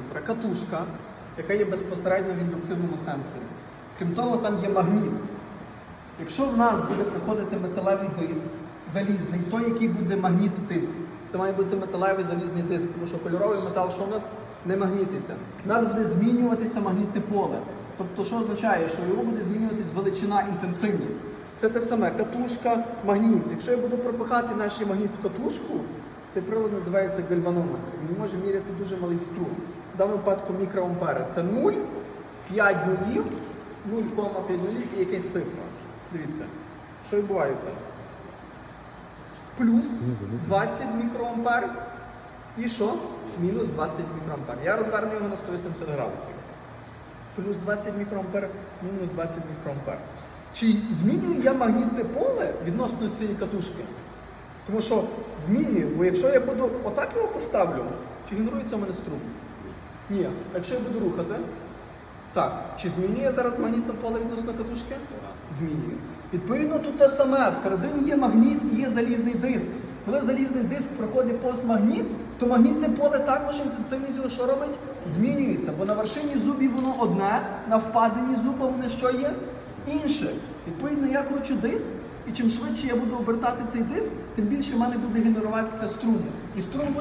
сенсора, катушка, яка є безпосередньо в індуктивному сенсорі. Крім того, там є магніт. Якщо в нас буде приходити металевий диск, залізний, той, який буде магнітитись, це має бути металевий залізний диск, тому що кольоровий метал, що в нас не магнітиться. У нас буде змінюватися магнітне поле. Тобто, що означає, що його буде змінюватись величина, інтенсивність. Це те саме катушка, магніт. Якщо я буду пропихати наш магніт в катушку, цей прилад називається гальванометр. Він може міряти дуже малий струм. Даному випадку мікроампери. Це 0, 5 нулів, 0,5 нулів і якась цифра. Дивіться, що відбувається. Плюс 20 мікроампер. І що? Мінус 20 мікроампер. Я розверну його на 180 градусів. Плюс 20 мікроампер, мінус 20 мікроампер. Чи змінюю я магнітне поле відносно цієї катушки? Тому що змінюю, бо якщо я буду отак його поставлю, чи генерується в мене струм? Ні. Якщо я буду рухати, так. Чи змінює зараз магнітне поле відносно катушки? Змінює. Відповідно, тут те саме. Всередині є магніт і є залізний диск. Коли залізний диск проходить повз магніт, то магнітне поле також інтенсивність його що робить? Змінюється. Бо на вершині зубів воно одне, на впадині зуба воно що є? Інше. Відповідно, я кручу диск, і чим швидше я буду обертати цей диск, тим більше в мене буде генеруватися струм. І струм буде